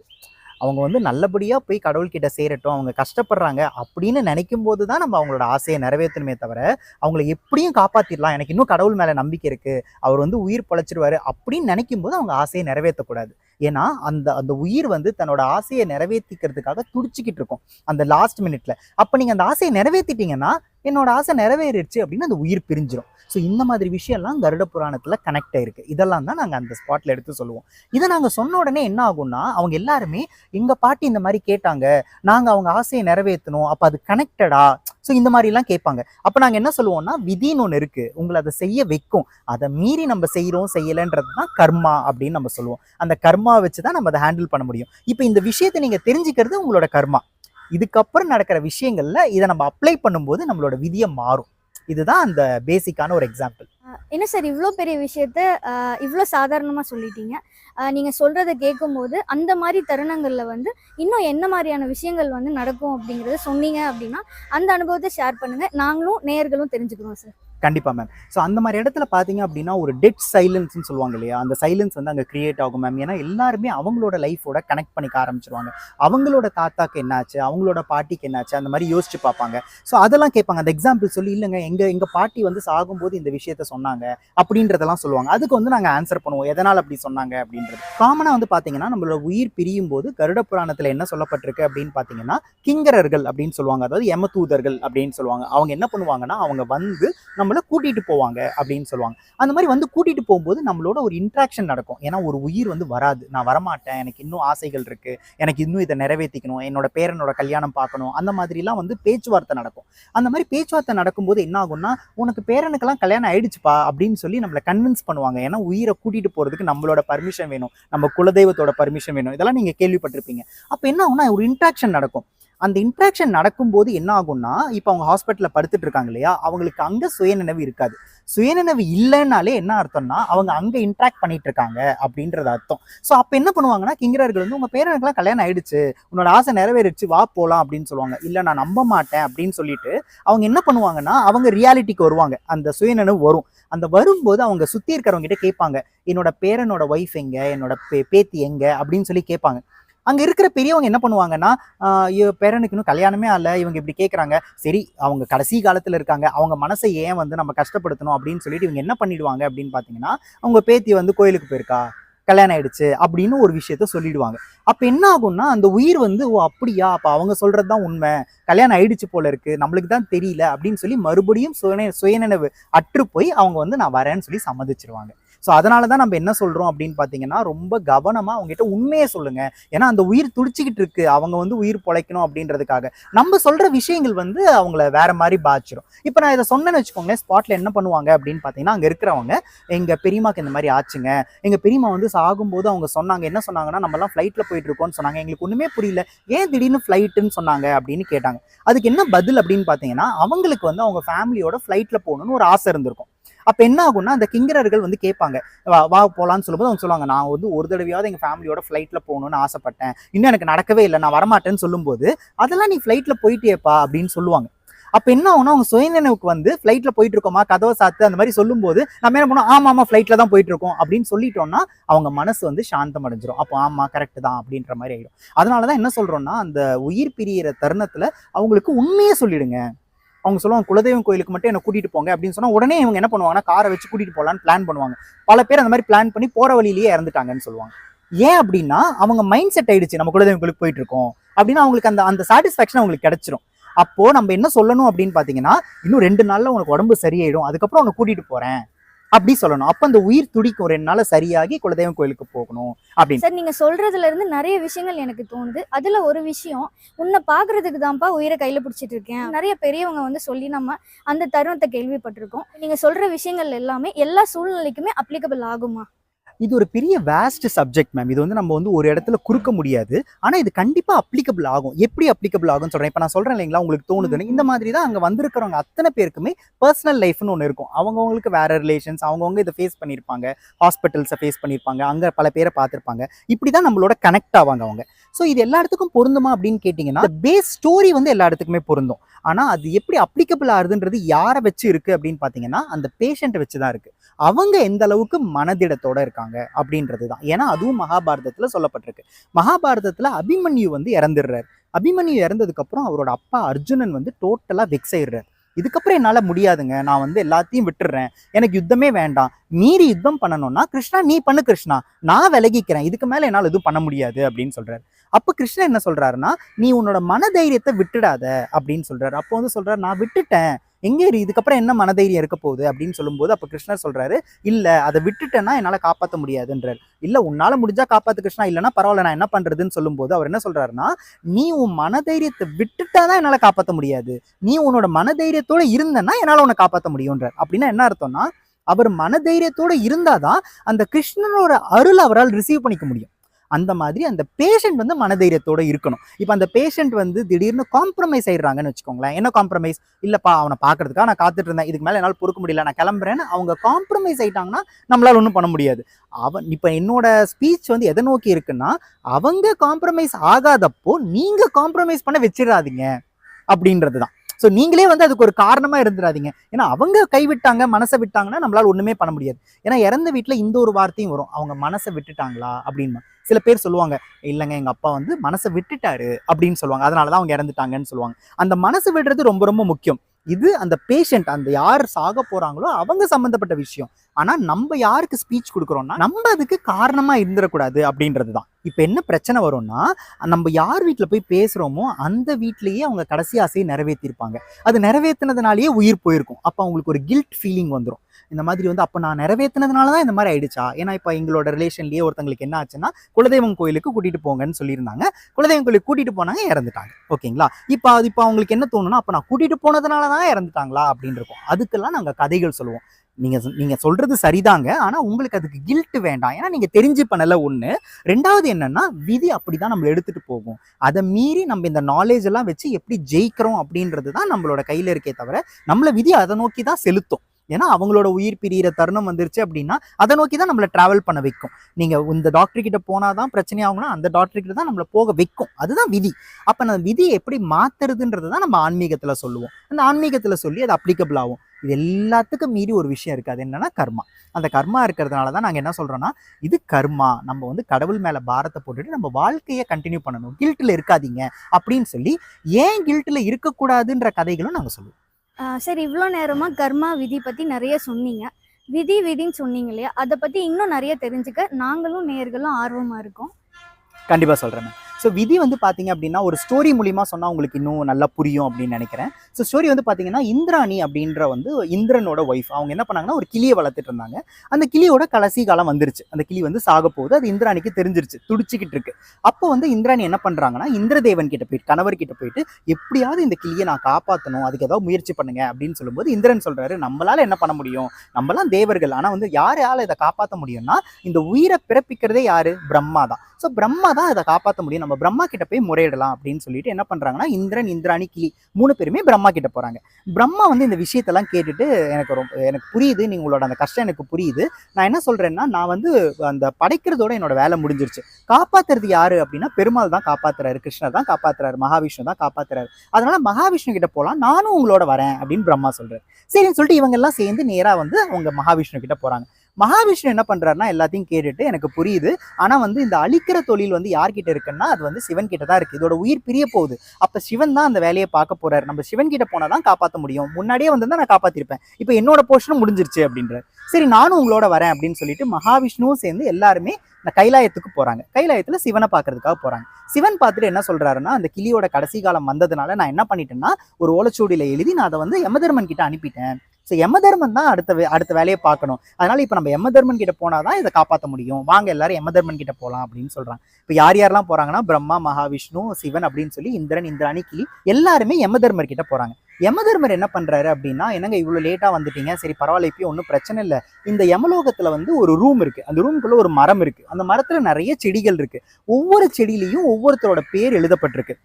அவங்க வந்து நல்லபடியாக போய் கடவுள்கிட்ட சேரட்டும் அவங்க கஷ்டப்படுறாங்க அப்படின்னு நினைக்கும் போது தான் நம்ம அவங்களோட ஆசையை நிறைவேற்றணுமே தவிர அவங்கள எப்படியும் காப்பாற்றிடலாம் எனக்கு இன்னும் கடவுள் மேலே நம்பிக்கை இருக்குது அவர் வந்து உயிர் பொழைச்சிருவாரு அப்படின்னு நினைக்கும் போது அவங்க ஆசையை நிறைவேற்றக்கூடாது. ஏன்னா அந்த அந்த உயிர் வந்து தன்னோட ஆசையை நிறைவேற்றிக்கிறதுக்காக துடிச்சிக்கிட்டு இருக்கும். அந்த லாஸ்ட் மினிட்ல அப்போ நீங்கள் அந்த ஆசையை நிறைவேற்றிட்டீங்கன்னா என்னோட ஆசை நிறைவேறிடுச்சு அப்படின்னு அந்த உயிர் பிரிஞ்சிடும் ஸோ இந்த மாதிரி விஷயம்லாம் கருட புராணத்தில் கனெக்ட் ஆயிருக்கு. இதெல்லாம் தான் நாங்கள் அந்த ஸ்பாட்ல எடுத்து சொல்லுவோம். இதை நாங்கள் சொன்ன உடனே என்ன ஆகும்னா அவங்க எல்லாருமே எங்கள் பாட்டி இந்த மாதிரி கேட்டாங்க. நாங்கள் அவங்க ஆசையை நிறைவேற்றணும் அப்போ அது கனெக்டடா ஸோ இந்த மாதிரிலாம் கேட்பாங்க. அப்போ நாங்கள் என்ன சொல்லுவோம்னா விதின்னு ஒன்று இருக்குது உங்களை அதை செய்ய வைக்கும். அதை மீறி நம்ம செய்கிறோம் செய்யலைன்றது தான் கர்மா அப்படின்னு நம்ம சொல்லுவோம். அந்த கர்மா வச்சு தான் நம்ம அதை ஹேண்டில் பண்ண முடியும். இப்போ இந்த விஷயத்தை நீங்கள் தெரிஞ்சுக்கிறது உங்களோட கர்மா. இதுக்கப்புறம் நடக்கிற விஷயங்களில் இதை நம்ம அப்ளை பண்ணும்போது நம்மளோட விதியை மாறும். இதுதான் அந்த பேசிக்கான ஒரு எக்ஸாம்பிள் என்ன சார் இவ்வளோ பெரிய விஷயத்த இவ்வளோ சாதாரணமாக சொல்லிட்டீங்க. நீங்கள் சொல்கிறத கேட்கும்போது அந்த மாதிரி தருணங்களில் வந்து இன்னும் என்ன மாதிரியான விஷயங்கள் வந்து நடக்கும் அப்படிங்கிறத சொன்னீங்க அப்படின்னா அந்த அனுபவத்தை ஷேர் பண்ணுங்கள் நாங்களும் நேயர்களும் தெரிஞ்சுக்கிறோம் சார் கண்டிப்பாக மேம் ஸோ அந்த மாதிரி இடத்துல பார்த்தீங்க அப்படின்னா ஒரு டெட் சைலன்ஸ்னு சொல்லுவாங்க இல்லையா? அந்த சைலன்ஸ் வந்து அங்கே கிரியேட் ஆகும் மேம் ஏன்னா எல்லாருமே அவங்களோட லைஃபோட கனெக்ட் பண்ணிக்க ஆரம்பிச்சிருவாங்க. அவங்களோட தாத்தாக்கு என்னாச்சு? அவங்களோட பாட்டிக்கு என்னாச்சு? அந்த மாதிரி யோசிச்சு பார்ப்பாங்க ஸோ அதெல்லாம் கேட்பாங்க. அந்த எக்ஸாம்பிள் சொல்லி இல்லைங்க எங்கள் எங்கள் பாட்டி வந்து சாகும்போது இந்த விஷயத்த சொன்னாங்க அப்படின்றதெல்லாம் சொல்லுவாங்க. அதுக்கு வந்து நாங்கள் ஆன்சர் பண்ணுவோம். எதனால் அப்படி சொன்னாங்க? அப்படின்றது. காமனாக வந்து பார்த்தீங்கன்னா நம்மளோட உயிர் பிரியும் போது கருட புராணத்தில் என்ன சொல்லப்பட்டிருக்கு அப்படின்னு பார்த்தீங்கன்னா கிங்கரர்கள் அப்படின்னு சொல்லுவாங்க. அதாவது எமதூதர்கள் அப்படின்னு சொல்லுவாங்க. அவங்க என்ன பண்ணுவாங்கன்னா அவங்க வந்து நம்ம நம்மளை கூட்டிட்டு போவாங்க அப்படின்னு சொல்லுவாங்க. அந்த மாதிரி வந்து கூட்டிகிட்டு போகும்போது நம்மளோட ஒரு இன்ட்ராக்ஷன் நடக்கும். ஏன்னா ஒரு உயிர் வந்து வராது. நான் வரமாட்டேன். எனக்கு இன்னும் ஆசைகள் இருக்குது எனக்கு இன்னும் இதை நிறைவேற்றிக்கணும் என்னோட பேரனோட கல்யாணம் பார்க்கணும். அந்த மாதிரிலாம் வந்து பேச்சுவார்த்தை நடக்கும். அந்த மாதிரி பேச்சுவார்த்தை நடக்கும்போது என்ன ஆகும்னா உனக்கு பேரனுக்கெல்லாம் கல்யாணம் ஆயிடுச்சுப்பா அப்படின்னு சொல்லி நம்மளை கன்வின்ஸ் பண்ணுவாங்க. ஏன்னா உயிரை கூட்டிகிட்டு போகிறதுக்கு நம்மளோட பர்மிஷன் வேணும். நம்ம குலதெய்வத்தோட பர்மிஷன் வேணும். இதெல்லாம் நீங்கள் கேள்விப்பட்டிருப்பீங்க. அப்போ என்ன ஆகும்னா ஒரு இன்ட்ராக்ஷன் நடக்கும். அந்த இன்ட்ராக்ஷன் நடக்கும்போது என்ன ஆகும்னா இப்போ அவங்க ஹாஸ்பிட்டலில் படுத்துட்டு இருக்காங்க இல்லையா? அவங்களுக்கு அங்கே சுயநினைவு இருக்காது. சுயநினைவு இல்லைன்னாலே என்ன அர்த்தம்னா அவங்க அங்கே இன்ட்ராக்ட் பண்ணிட்டு இருக்காங்க அப்படின்றது அர்த்தம். ஸோ அப்போ என்ன பண்ணுவாங்கன்னா கிங்கரர்கள் வந்து உங்கள் பேரனுக்குலாம் கல்யாணம் ஆயிடுச்சு. உன்னோட ஆசை நிறைவேறிடுச்சு. வா போகலாம் அப்படின்னு சொல்லுவாங்க. இல்லை நான் நம்ப மாட்டேன் அப்படின்னு சொல்லிட்டு அவங்க என்ன பண்ணுவாங்கன்னா அவங்க ரியாலிட்டிக்கு வருவாங்க. அந்த சுயநினைவு வரும். அந்த வரும்போது அவங்க சுற்றி இருக்கிறவங்க கிட்ட கேட்பாங்க என்னோட பேரனோட ஒய்ஃப் எங்க? என்னோட பே பேத்தி எங்க? அப்படின்னு சொல்லி கேட்பாங்க. அங்கே இருக்கிற பெரியவங்க என்ன பண்ணுவாங்கன்னா பேரனுக்குன்னு பேரனுக்கு இன்னும் கல்யாணமே ஆகல இவங்க இப்படி கேட்குறாங்க சரி அவங்க கடைசி காலத்தில் இருக்காங்க. அவங்க மனசை ஏன் வந்து நம்ம கஷ்டப்படுத்தணும்? அப்படின்னு சொல்லிட்டு இவங்க என்ன பண்ணிடுவாங்க அப்படின்னு பார்த்தீங்கன்னா அவங்க பேத்தி வந்து கோயிலுக்கு போயிருக்கா? கல்யாணம் ஆயிடுச்சு. அப்படின்னு ஒரு விஷயத்த சொல்லிடுவாங்க. அப்போ என்ன ஆகும்னா அந்த உயிர் வந்து ஓ அப்படியா? அப்போ அவங்க சொல்கிறது தான் உண்மை. கல்யாணம் ஆயிடுச்சு போல இருக்கு. நம்மளுக்கு தான் தெரியல. அப்படின்னு சொல்லி மறுபடியும் சுய சுயநினைவு அற்று போய் அவங்க வந்து நான் வரேன்னு சொல்லி சம்மதிச்சிருவாங்க. ஸோ அதனால தான் நம்ம என்ன சொல்கிறோம் அப்படின்னு பார்த்தீங்கன்னா ரொம்ப கவனமாக அவங்ககிட்ட உண்மையை சொல்லுங்கள் ஏன்னா அந்த உயிர் துடிச்சிக்கிட்டு இருக்கு. அவங்க வந்து உயிர் பொழைக்கணும் அப்படின்றதுக்காக. நம்ம சொல்கிற விஷயங்கள் வந்து அவங்கள வேற மாதிரி பாதிச்சிடும் இப்போ நான் இதை சொன்னேன்னு வச்சுக்கோங்களேன் ஸ்பாட்டில் என்ன பண்ணுவாங்க அப்படின்னு பார்த்தீங்கன்னா அங்கே இருக்கிறவங்க எங்கள் பெரியமாக்கு இந்த மாதிரி ஆச்சுங்க. எங்கள் பெரியம்மா வந்து சாகும்போது அவங்க சொன்னாங்க என்ன சொன்னாங்கன்னா நம்மலாம் ஃப்ளைட்டில் ஃப்ளைட்ல போயிட்டு இருக்கோம்னு சொன்னாங்க. எங்களுக்கு ஒன்றுமே புரியல. ஏன் திடீர்னு ஃப்ளைட்டுன்னு சொன்னாங்க? அப்படின்னு கேட்டாங்க. அதுக்கு என்ன பதில் அப்படின்னு பார்த்தீங்கன்னா அவங்களுக்கு வந்து அவங்க ஃபேமிலியோட ஃப்ளைட்டில் போகணும்னு ஒரு ஆசை இருந்திருக்கும். அப்ப என்ன ஆகும்னா அந்த கிங்கரர்கள் வந்து கேட்பாங்க வா வா போலான்னு சொல்லும்போது அவங்க சொல்லுவாங்க நான் வந்து ஒரு தடவையாவது எங்க ஃபேமிலியோட ஃபிளைட்ல போகணும்னு ஆசைப்பட்டேன். இன்னும் எனக்கு நடக்கவே இல்லை நான் வரமாட்டேன்னு சொல்லும்போது அதெல்லாம் நீ ஃபிளைட்ல போயிட்டேப்பா அப்படின்னு சொல்லுவாங்க. அப்ப என்ன ஆகும்னா அவங்க சுயநினைவுக்கு வந்து ஃப்ளைட்டில் போயிட்டு இருக்கோமா கதவை சாத்து அந்த மாதிரி சொல்லும்போது நம்ம என்ன பண்ணோம் ஆமா ஆமா ஃப்ளைட்டில் தான் போயிட்டு இருக்கோம் அப்படின்னு சொல்லிட்டோம்னா அவங்க மனசு வந்து சாந்தம் அடைஞ்சிரும் அப்போ ஆமா கரெக்ட் தான் அப்படின்ற மாதிரி ஆயிடும். அதனாலதான் என்ன சொல்றோம்னா அந்த உயிர் பிரியிற தருணத்துல அவங்களுக்கு உண்மையை சொல்லிடுங்க. அவங்க சொல்லுவாங்க குலதெய்வம் கோயிலுக்கு மட்டும் என்ன கூட்டிட்டு போங்க அப்படின்னு சொன்னா உடனே இவங்க என்ன பண்ணுவாங்கன்னா காரை வச்சு கூட்டிட்டு போகலான்னு பிளான் பண்ணுவாங்க. பல பேர் அந்த மாதிரி பிளான் பண்ணி போற வழியிலேயே இறந்துட்டாங்கன்னு சொல்லுவாங்க. ஏன் அப்படின்னா அவங்க மைண்ட் செட் ஆயிடுச்சு நம்ம குலதெய்வம் கோயிலுக்கு போயிட்டு இருக்கோம் அப்படின்னா அவங்களுக்கு அந்த அந்த சாட்டிஸ்ஃபேக்ஷன் அவங்களுக்கு கிடைச்சிரும். அப்போ நம்ம என்ன சொல்லணும் அப்படின்னு பாத்தீங்கன்னா இன்னும் ரெண்டு நாள்ல உனக்கு உடம்பு சரியாயிடும் அதுக்கப்புறம் உன்னை கூட்டிட்டு போறேன். அப்படி சொல்லணும். அப்ப அந்த உயிர் துடிக்கும். ரெண்டு நாள் சரியாகி குலதெய்வம் கோயிலுக்கு போகணும் அப்படின்னு. சார் நீங்க சொல்றதுல இருந்து நிறைய விஷயங்கள் எனக்கு தோணுது. அதுல ஒரு விஷயம் உன்னை பாக்குறதுக்கு தான்ப்பா உயிரை கையில பிடிச்சிட்டு இருக்கேன். நிறைய பெரியவங்க வந்து சொல்லி நம்ம அந்த தருணத்தை கேள்விப்பட்டிருக்கோம். நீங்க சொல்ற விஷயங்கள் எல்லாமே எல்லா சூழ்நிலைக்குமே அப்ளிகபிள் ஆகுமா? இது ஒரு பெரிய வேஸ்ட் சப்ஜெக்ட் மேம் இது வந்து நம்ம வந்து ஒரு இடத்துல குறுக்க முடியாது. ஆனா இது கண்டிப்பா அப்ளிகபிள் ஆகும். எப்படி அப்ளிகபிள் ஆகும்னு சொல்றேன். இப்ப நான் சொல்றேன் இல்லைங்களா? உங்களுக்கு தோணுதுன்னு. இந்த மாதிரி தான் அங்க வந்திருக்கிறவங்க அத்தனை பேருக்குமே பர்சனல் லைஃப்னு ஒன்று இருக்கும். அவங்கவுங்களுக்கு வேற ரிலேஷன்ஸ் அவங்கவுங்க இதை ஃபேஸ் பண்ணியிருப்பாங்க. ஹாஸ்பிட்டல்ஸை ஃபேஸ் பண்ணியிருப்பாங்க. அங்க பல பேரை பார்த்துருப்பாங்க. இப்படிதான் நம்மளோட கனெக்ட் ஆவாங்க அவங்க. ஸோ இது எல்லா இடத்துக்கும் பொருந்துமா அப்படின்னு கேட்டிங்கன்னா பேஸ் ஸ்டோரி வந்து எல்லா இடத்துக்குமே பொருந்தும். ஆனால் அது எப்படி அப்ளிகபிள் ஆகுதுன்றது யாரை வச்சு இருக்கு அப்படின்னு பார்த்தீங்கன்னா அந்த பேஷண்ட்டை வச்சு தான் இருக்குது அவங்க எந்த அளவுக்கு மனதிடத்தோட இருக்காங்க அப்படின்றது தான் ஏன்னா அதுவும் மகாபாரதத்தில் சொல்லப்பட்டிருக்கு. மகாபாரதத்தில் அபிமன்யு வந்து இறந்துடுறாரு. அபிமன்யு இறந்ததுக்கப்புறம் அவரோட அப்பா அர்ஜுனன் வந்து டோட்டலாக வெக்ஸ் ஆயிடுறாரு. இதுக்கப்புறம் என்னால் முடியாதுங்க. நான் வந்து எல்லாத்தையும் விட்டுடுறேன் எனக்கு யுத்தமே வேண்டாம். மீறி யுத்தம் பண்ணணும்னா கிருஷ்ணா நீ பண்ணு கிருஷ்ணா. நான் விலகிக்கிறேன். இதுக்கு மேலே என்னால் எதுவும் பண்ண முடியாது அப்படின்னு சொல்கிறார் அப்போ கிருஷ்ணன் என்ன சொல்கிறாருன்னா நீ உன்னோட மனதைரியத்தை விட்டுடாத அப்படின்னு சொல்கிறாரு அப்போ வந்து சொல்கிறார் நான் விட்டுட்டேன். எங்கே இதுக்கப்புறம் என்ன மனதைரியம் இருக்க போகுது? அப்படின்னு சொல்லும்போது அப்போ கிருஷ்ணர் சொல்கிறாரு இல்லை அதை விட்டுட்டேன்னா என்னால் காப்பாற்ற முடியாதுன்றார். இல்லை உன்னால் முடிஞ்சால் காப்பாற்று கிருஷ்ணா இல்லைன்னா பரவாயில்ல நான் என்ன பண்ணுறதுன்னு சொல்லும்போது அவர் என்ன சொல்கிறாருன்னா நீ உன் மனதைரியத்தை விட்டுட்டாதான் என்னால் காப்பாற்ற முடியாது. நீ உன்னோட மனதைரியத்தோடு இருந்தேன்னா என்னால் உன்னை காப்பாற்ற முடியும்ன்றார். அப்படின்னா என்ன அர்த்தம்னா அவர் மனதைரியத்தோடு இருந்தாதான் அந்த கிருஷ்ணனோட அருள் அவரால் ரிசீவ் பண்ணிக்க முடியும். அந்த மாதிரி அந்த பேஷண்ட் வந்து மனதைரியத்தோடு இருக்கணும். இப்போ அந்த பேஷண்ட் வந்து திடீர்னு காம்ப்ரமைஸ் ஆயிடுறாங்கன்னு வச்சுக்கோங்களேன். என்ன காம்ப்ரமைஸ் இல்லைப்பா அவனை பார்க்கறதுக்காக நான் காத்துட்டு இருந்தேன். இதுக்கு மேலே என்னால் பொறுக்க முடியல நான் கிளம்புறேன்னு அவங்க காம்ப்ரமைஸ் ஆயிட்டாங்கன்னா நம்மளால ஒன்றும் பண்ண முடியாது. அவன் இப்போ என்னோட ஸ்பீச் வந்து எதை நோக்கி இருக்குன்னா அவங்க காம்ப்ரமைஸ் ஆகாதப்போ நீங்கள் காம்ப்ரமைஸ் பண்ண வச்சிடாதீங்க அப்படின்றது தான் ஸோ நீங்களே வந்து அதுக்கு ஒரு காரணமா இருந்துடாதீங்க. ஏன்னா அவங்க கைவிட்டாங்க மனசை விட்டாங்கன்னா நம்மளால ஒண்ணுமே பண்ண முடியாது. ஏன்னா இறந்த வீட்டில் இந்த ஒரு வார்த்தையும் வரும். அவங்க மனசை விட்டுட்டாங்களா அப்படின்னு. சில பேர் சொல்லுவாங்க இல்லைங்க எங்கள் அப்பா வந்து மனசை விட்டுட்டாரு அப்படின்னு சொல்லுவாங்க. அதனாலதான் அவங்க இறந்துட்டாங்கன்னு சொல்லுவாங்க. அந்த மனசு விடுறது ரொம்ப ரொம்ப முக்கியம். இது அந்த பேஷண்ட் அந்த யார் சாக போகிறாங்களோ அவங்க சம்மந்தப்பட்ட விஷயம். ஆனா நம்ம யாருக்கு ஸ்பீச் கொடுக்குறோம்னா நம்ம அதுக்கு காரணமா இருந்துடக்கூடாது அப்படின்றது தான் இப்போ என்ன பிரச்சனை வரும்னா நம்ம யார் வீட்டில் போய் பேசுகிறோமோ அந்த வீட்லேயே அவங்க கடைசி ஆசையை நிறைவேற்றிருப்பாங்க அது நிறைவேற்றினதுனாலேயே உயிர் போயிருக்கும். அப்போ அவங்களுக்கு ஒரு கில்ட் ஃபீலிங் வந்துடும் இந்த மாதிரி வந்து அப்போ நான் நிறைவேற்றினதுனால தான் இந்த மாதிரி ஆயிடுச்சா? ஏன்னா இப்போ எங்களோட ரிலேஷன்லேயே ஒருத்தங்களுக்கு என்ன ஆச்சுன்னா குலதெய்வம் கோயிலுக்கு கூட்டிகிட்டு போங்கன்னு சொல்லியிருந்தாங்க. குலதெய்வம் கோயிலுக்கு கூட்டிகிட்டு போனாங்க இறந்துட்டாங்க. ஓகேங்களா? இப்போ அது இப்போ அவங்களுக்கு என்ன தோணுன்னா அப்போ நான் கூட்டிகிட்டு போனதுனால தான் இறந்துட்டாங்களா? அப்படின்னு இருக்கும் அதுக்கெல்லாம் நாங்கள் கதைகள் சொல்லுவோம். நீங்கள் நீங்கள் சொல்கிறது சரிதாங்க. ஆனால் உங்களுக்கு அதுக்கு கில்ட் வேண்டாம். ஏன்னா நீங்கள் தெரிஞ்சு பண்ணல ஒன்று ரெண்டாவது என்னன்னா விதி அப்படி தான் நம்ம எடுத்துகிட்டு போகும். அதை மீறி நம்ம இந்த நாலேஜ் எல்லாம் வச்சு எப்படி ஜெயிக்கிறோம் அப்படின்றது தான் நம்மளோட கையில் இருக்கே தவிர நம்மளை விதி அதை நோக்கி தான் செலுத்தும். ஏன்னா அவங்களோட உயிர் பிரியிற தருணம் வந்துருச்சு அப்படின்னா அதை நோக்கி தான் நம்மளை ட்ராவல் பண்ண வைக்கும். நீங்கள் இந்த டாக்டர் கிட்ட போனாதான் பிரச்சனை ஆகும்னா அந்த டாக்டர் கிட்ட தான் நம்மளை போக வைக்கும். அதுதான் விதி. அப்போ அந்த விதியை எப்படி மாத்துறதுன்றது தான் நம்ம ஆன்மீகத்தில் சொல்லுவோம். அந்த ஆன்மீகத்தில் சொல்லி அது அப்ளிகபிள் ஆகும். இது எல்லாத்துக்கும் மீறி ஒரு விஷயம் இருக்கு. அது என்னன்னா கர்மா. அந்த கர்மா இருக்கிறதுனால தான் நாங்கள் என்ன சொல்றோம்னா இது கர்மா. நம்ம வந்து கடவுள் மேல பாரத்தை போட்டுட்டு நம்ம வாழ்க்கையை கண்டினியூ பண்ணணும். கில்ட்டில் இருக்காதீங்க அப்படின்னு சொல்லி ஏன் கில்ட்டில் இருக்கக்கூடாதுன்ற கதைகளும் நாங்கள் சொல்லுவோம். சரி இவ்வளோ நேரமா கர்மா விதி பத்தி நிறைய சொன்னீங்க. விதி விதின்னு சொன்னீங்க இல்லையா? அதை பத்தி இன்னும் நிறைய தெரிஞ்சுக்க. நாங்களும் நேர்களும் ஆர்வமா இருக்கோம். கண்டிப்பா சொல்றேன் ஸோ விதி வந்து பார்த்தீங்க அப்படின்னா ஒரு ஸ்டோரி மூலியமா சொன்னால் உங்களுக்கு இன்னும் நல்லா புரியும் அப்படின்னு நினைக்கிறேன். ஸோ ஸ்டோரி வந்து பார்த்தீங்கன்னா இந்திராணி அப்படின்ற வந்து இந்திரனோட ஒய்ஃப் அவங்க என்ன பண்ணாங்கன்னா ஒரு கிளியை வளர்த்துட்டு இருந்தாங்க. அந்த கிளியோட கடைசி காலம் வந்துருச்சு. அந்த கிளி வந்து சாக போகுது. அது இந்திராணிக்கு தெரிஞ்சிருச்சு. துடிச்சிக்கிட்டு இருக்கு. அப்போ வந்து இந்திராணி என்ன பண்ணுறாங்கன்னா இந்திரதேவன் கிட்ட போயிட்டு கணவர் கிட்ட போயிட்டு எப்படியாவது இந்த கிளியை நான் காப்பாற்றணும் அதுக்கு ஏதாவது முயற்சி பண்ணுங்க. அப்படின்னு சொல்லும்போது இந்திரன் சொல்றாரு நம்மளால என்ன பண்ண முடியும்? நம்மலாம் தேவர்கள். ஆனால் வந்து யாரால இதை காப்பாற்ற முடியும்னா இந்த உயிரை பிறப்பிக்கிறதே யாரு? பிரம்மா தான். ஸோ பிரம்மா தான் இதை காப்பாற்ற முடியும். நம்ம பிரம்மா கிட்ட போய் முறையிடலாம் அப்படின்னு சொல்லிட்டு என்ன பண்ணுறாங்கன்னா இந்திரன் இந்திராணி கிளி மூணு பேருமே பிரம்மா கிட்ட போகிறாங்க பிரம்மா வந்து இந்த விஷயத்தெல்லாம் கேட்டுட்டு எனக்கு ரொம்ப எனக்கு புரியுது நீ உங்களோட அந்த கஷ்டம் எனக்கு புரியுது. நான் என்ன சொல்கிறேன்னா நான் வந்து அந்த படைக்கிறதோட என்னோட வேலை முடிஞ்சிருச்சு. காப்பாத்துறது யாரு அப்படின்னா பெருமாள் தான் காப்பாத்துறாரு கிருஷ்ணர் தான் காப்பாத்துறாரு மகாவிஷ்ணு தான் காப்பாத்துறாரு. அதனால மகாவிஷ்ணு கிட்ட போகலாம் நானும் உங்களோட வரேன் அப்படின்னு பிரம்மா சொல்றாரு. சரின்னு சொல்லிட்டு இவங்க எல்லாம் சேர்ந்து நேராக வந்து அவங்க மகாவிஷ்ணு கிட்ட போறாங்க. மகாவிஷ்ணு என்ன பண்ணுறாருன்னா எல்லாத்தையும் கேட்டுட்டு எனக்கு புரியுது. ஆனா வந்து இந்த அழிக்கிற தொழில் வந்து யார்கிட்ட இருக்குன்னா அது வந்து சிவன் கிட்ட தான் இருக்கு. இதோட உயிர் பிரிய போகுது. அப்ப சிவன் தான் அந்த வேலையை பார்க்க போறாரு. நம்ம சிவன் கிட்ட போனால் தான் காப்பாற்ற முடியும். முன்னாடியே வந்து நான் காப்பாத்திருப்பேன். இப்போ என்னோட போர்ஷனும் முடிஞ்சிருச்சு அப்படின்ற சரி நானும் உங்களோட வரேன் அப்படின்னு சொல்லிட்டு மகாவிஷ்ணுவும் சேர்ந்து எல்லாருமே இந்த கைலாயத்துக்கு போறாங்க. கைலாயத்துல சிவனை பார்க்கறதுக்காக போறாங்க. சிவன் பார்த்துட்டு என்ன சொல்றாருன்னா அந்த கிளியோட கடைசி காலம் வந்ததுனால நான் என்ன பண்ணிட்டேன்னா ஒரு ஓலைச்சுவடியில எழுதி நான் அதை வந்து யமதர்மன் கிட்ட அனுப்பிட்டேன். ஸோ யமதர்மன் தான் அடுத்த அடுத்த வேலையை பார்க்கணும். அதனால இப்போ நம்ம யமதர்மன் கிட்ட போனால் தான் இதை காப்பாற்ற முடியும். வாங்க எல்லாரும் யமதர்மன் கிட்ட போகலாம் அப்படின்னு சொல்கிறான் இப்போ யார் யாரெல்லாம் போகிறாங்கன்னா பிரம்மா மகாவிஷ்ணு சிவன் அப்படின்னு சொல்லி இந்திரன் இந்திராணி கிளி எல்லாருமே யமதர்மர் கிட்ட போகிறாங்க யமதர்மர் என்ன பண்ணுறாரு அப்படின்னா என்னங்க இவ்வளோ லேட்டாக வந்துட்டீங்க? சரி பரவாயில்ல இப்போ ஒன்றும் பிரச்சனை இல்லை. இந்த யமலோகத்தில் வந்து ஒரு ரூம் இருக்குது அந்த ரூம்குள்ளே ஒரு மரம் இருக்குது அந்த மரத்தில் நிறைய செடிகள் இருக்குது ஒவ்வொரு செடியிலையும் ஒவ்வொருத்தரோட பேர் எழுதப்பட்டிருக்கு.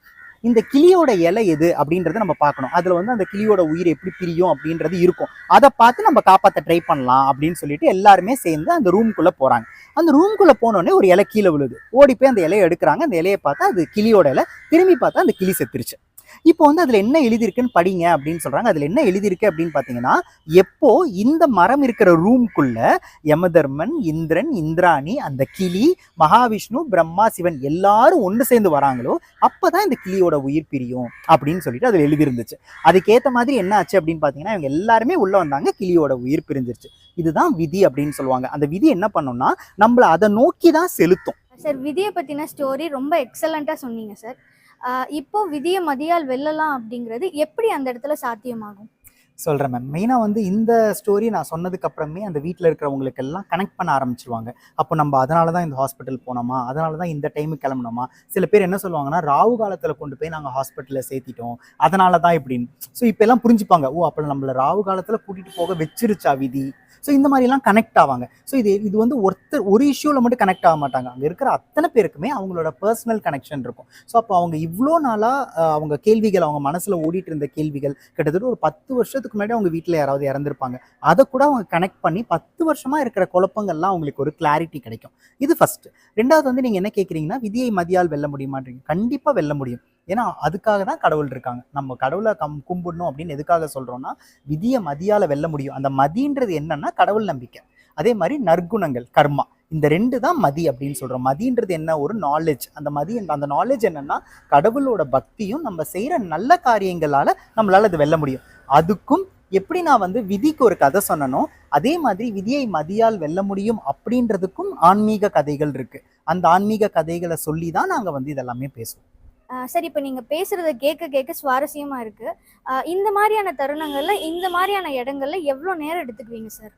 இந்த கிளியோட இலை எது அப்படின்றத நம்ம பார்க்கணும். அதில் வந்து அந்த கிளியோட உயிர் எப்படி பிரியும் அப்படின்றது இருக்கும். அதை பார்த்து நம்ம காப்பாற்ற ட்ரை பண்ணலாம் அப்படின்னு சொல்லிட்டு எல்லாருமே சேர்ந்து அந்த ரூம்குள்ள போகிறாங்க அந்த ரூம்குள்ள போனோடனே ஒரு இலை கீழே விழுது. ஓடி போய் அந்த இலையை எடுக்கிறாங்க. அந்த இலையை பார்த்தா அது கிளியோட இலை. திரும்பி பார்த்தா அந்த கிளி செத்துருச்சு. இப்போ வந்து அதில் என்ன எழுதியிருக்குன்னு படிங்க அப்படின்னு சொல்றாங்க. அதுல என்ன எழுதியிருக்கு அப்படின்னு பார்த்தீங்கன்னா எப்போ இந்த மரம் இருக்கிற ரூம்குள்ள யமதர்மன் இந்திரன் இந்திராணி அந்த கிளி மகாவிஷ்ணு பிரம்மா சிவன் எல்லாரும் ஒன்று சேர்ந்து வராங்களோ அப்பதான் இந்த கிளியோட உயிர் பிரியும் அப்படின்னு சொல்லிட்டு அதுல எழுதியிருந்துச்சு. அதுக்கேற்ற மாதிரி என்ன ஆச்சு அப்படின்னு பார்த்தீங்கன்னா இவங்க எல்லாருமே உள்ள வந்தாங்க கிளியோட உயிர் பிரிஞ்சிருச்சு. இதுதான் விதி அப்படின்னு சொல்லுவாங்க. அந்த விதி என்ன பண்ணோம்னா நம்மள அதை நோக்கி தான் செலுத்தும். சார் விதியை பற்றின ஸ்டோரி ரொம்ப எக்ஸலண்ட்டாக சொன்னீங்க சார். இப்போ விதியை மதியால் வெல்லலாம் அப்படிங்கிறது எப்படி அந்த இடத்துல சாத்தியமாகும்? சொல்கிறேன் மேம் மெயினாக வந்து இந்த ஸ்டோரி நான் சொன்னதுக்கு அப்புறமே அந்த வீட்டில் இருக்கிறவங்களுக்கு எல்லாம் கனெக்ட் பண்ண ஆரம்பிச்சிருவாங்க. அப்போ நம்ம அதனால தான் இந்த ஹாஸ்பிட்டல் போனோமா? அதனால தான் இந்த டைமுக்கு கிளம்பினோமா? சில பேர் என்ன சொல்லுவாங்கன்னா ராவு காலத்தில் கொண்டு போய் நாங்கள் ஹாஸ்பிட்டலில் சேர்த்திட்டோம். அதனால தான் இப்படின்னு. ஸோ இப்போ எல்லாம் புரிஞ்சுப்பாங்க. ஓ அப்போ நம்மள ராவு காலத்தில் கூட்டிகிட்டு போக வச்சிருச்சா விதி? ஸோ இந்த மாதிரிலாம் கனெக்ட் ஆவாங்க. ஸோ இது இது வந்து ஒருத்தர் ஒரு இஷ்யூவில் மட்டும் கனெக்ட் ஆக மாட்டாங்க. அங்கே இருக்கிற அத்தனை பேருக்குமே அவங்களோட பர்சனல் கனெக்ஷன் இருக்கும். ஸோ அப்போ அவங்க இவ்வளோ நாளாக அவங்க கேள்விகள் அவங்க மனசில் ஓடிட்டு இருந்த கேள்விகள் கிட்டத்தட்ட ஒரு பத்து வருஷத்துக்கு முன்னாடி அவங்க வீட்டில் யாராவது இறந்துருப்பாங்க. அதை கூட அவங்க கனெக்ட் பண்ணி பத்து வருஷமாக இருக்கிற குழப்பங்கள்லாம் அவங்களுக்கு ஒரு கிளாரிட்டி கிடைக்கும். இது ஃபஸ்ட்டு ரெண்டாவது வந்து நீங்கள் என்ன கேட்குறீங்கன்னா விதியை மதியால் வெல்ல முடியுமான்றீங்க. கண்டிப்பாக வெல்ல முடியும். ஏன்னா அதுக்காக தான் கடவுள் இருக்காங்க. நம்ம கடவுளை கம் கும்பிடணும் அப்படின்னு எதுக்காக சொல்கிறோன்னா விதியை மதியால் வெல்ல முடியும். அந்த மதின்றது என்னன்னா கடவுள் நம்பிக்கை. அதே மாதிரி நற்குணங்கள் கர்மா. இந்த ரெண்டு தான் மதி அப்படின்னு சொல்கிறோம் மதின்றது என்ன? ஒரு நாலேஜ் அந்த மதி அந்த நாலேஜ் என்னன்னா கடவுளோட பக்தியும் நம்ம செய்கிற நல்ல காரியங்களால் நம்மளால் அது வெல்ல முடியும். அதுக்கும் எப்படி நான் வந்து விதிக்கு ஒரு கதை சொன்னனோ அதே மாதிரி விதியை மதியால் வெல்ல முடியும் அப்படின்றதுக்கும் ஆன்மீக கதைகள் இருக்கு. அந்த ஆன்மீக கதைகளை சொல்லி தான் நாங்கள் வந்து இதெல்லாமே பேசுவோம். சரி இப்போ நீங்கள் பேசுகிறத கேட்க கேட்க சுவாரஸ்யமாக இருக்குது இந்த மாதிரியான தருணங்களில் இந்த மாதிரியான இடங்கள்ல எவ்வளோ நேரம் எடுத்துக்குவீங்க சார்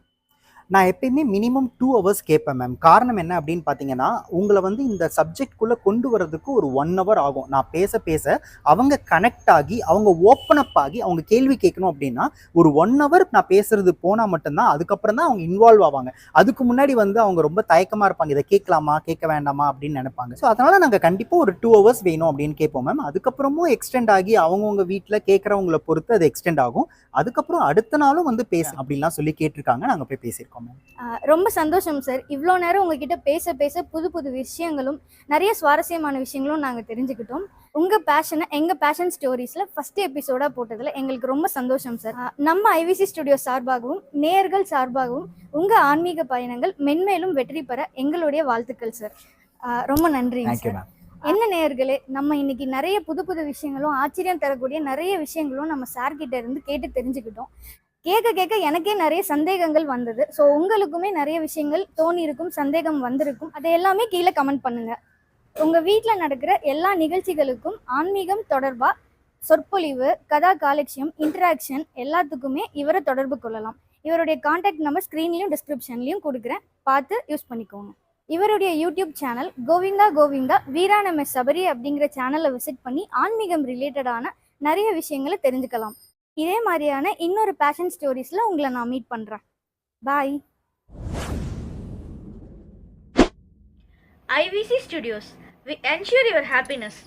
நான் எப்பயுமே மினிமம் டூ ஹவர்ஸ் கேட்பேன் மேம் காரணம் என்ன அப்படின்னு பார்த்தீங்கன்னா உங்களை வந்து இந்த சப்ஜெக்ட்குள்ளே கொண்டு வரதுக்கு ஒரு ஒன் ஹவர் ஆகும். நான் பேச பேச அவங்க கனெக்ட் ஆகி அவங்க ஓப்பன் அப் ஆகி அவங்க கேள்வி கேட்கணும் அப்படின்னா ஒரு ஒன் ஹவர் நான் பேசுறது போனால் மட்டும்தான் அதுக்கப்புறம் தான் அவங்க இன்வால்வ் ஆவாங்க. அதுக்கு முன்னாடி வந்து அவங்க ரொம்ப தயக்கமாக இருப்பாங்க. இதை கேட்கலாமா கேட்க வேண்டாமா அப்படின்னு நினைப்பாங்க. ஸோ அதனால நாங்கள் கண்டிப்பாக ஒரு டூ ஹவர்ஸ் வேணும் அப்படின்னு கேட்போம் மேம் அதுக்கப்புறமும் எக்ஸ்டெண்ட் ஆகி அவங்கவுங்க வீட்டில் கேட்குறவங்கள பொறுத்து அது எக்ஸ்டெண்ட் ஆகும். அதுக்கப்புறம் அடுத்த நாளும் வந்து பேச அப்படின்லாம் சொல்லி கேட்டிருக்காங்க. நாங்கள் போய் பேசியிருக்கோம். மேம் ரொம்ப சந்தோஷம் சார். இவ்வளோ நேரம் உங்ககிட்ட பேச பேச புது புது விஷயங்களும் நிறைய சுவாரஸ்யமான விஷயங்களும் நாங்கள் தெரிஞ்சுக்கிட்டோம். உங்கள் பேஷனை எங்கள் பேஷன் ஸ்டோரிஸில் ஃபஸ்ட் எபிசோடாக போட்டதில் எங்களுக்கு ரொம்ப சந்தோஷம் சார். நம்ம ஐவிசி ஸ்டுடியோ சார்பாகவும் நேயர்கள் சார்பாகவும் உங்கள் ஆன்மீக பயணங்கள் மென்மேலும் வெற்றி பெற எங்களுடைய வாழ்த்துக்கள் சார். ஆஹ் ரொம்ப நன்றிங்க தேங்க்யூ சார். என்ன நேயர்களே நம்ம இன்னைக்கு நிறைய புது புது விஷயங்களும் ஆச்சரியம் தரக்கூடிய நிறைய விஷயங்களும் நம்ம சார் கிட்ட இருந்து கேட்டு தெரிஞ்சுக்கிட்டோம். கேட்க கேட்க எனக்கே நிறைய சந்தேகங்கள் வந்தது. ஸோ உங்களுக்குமே நிறைய விஷயங்கள் தோணியிருக்கும் சந்தேகம் வந்திருக்கும். அதை எல்லாமே கீழே கமெண்ட் பண்ணுங்க. உங்கள் வீட்டில் நடக்கிற எல்லா நிகழ்ச்சிகளுக்கும் ஆன்மீகம் தொடர்பாக சொற்பொழிவு கதா காலட்சியம் இன்டராக்ஷன் எல்லாத்துக்குமே இவரை தொடர்பு கொள்ளலாம். இவருடைய காண்டாக்ட் நம்பர் ஸ்க்ரீன்லையும் டிஸ்கிரிப்ஷன்லையும் கொடுக்குறேன். பார்த்து யூஸ் பண்ணிக்கோங்க. இவருடைய யூடியூப் சேனல் கோவிந்தா கோவிந்தா வீரான சபரி அப்படிங்கிற சேனலை விசிட் பண்ணி ஆன்மீகம் ரிலேட்டடான நிறைய விஷயங்களை தெரிஞ்சுக்கலாம். இதே மாதிரியான இன்னொரு பேஷன் ஸ்டோரிஸில் உங்களை நான் மீட் பண்ணுறேன் bye IVC studios we ensure your happiness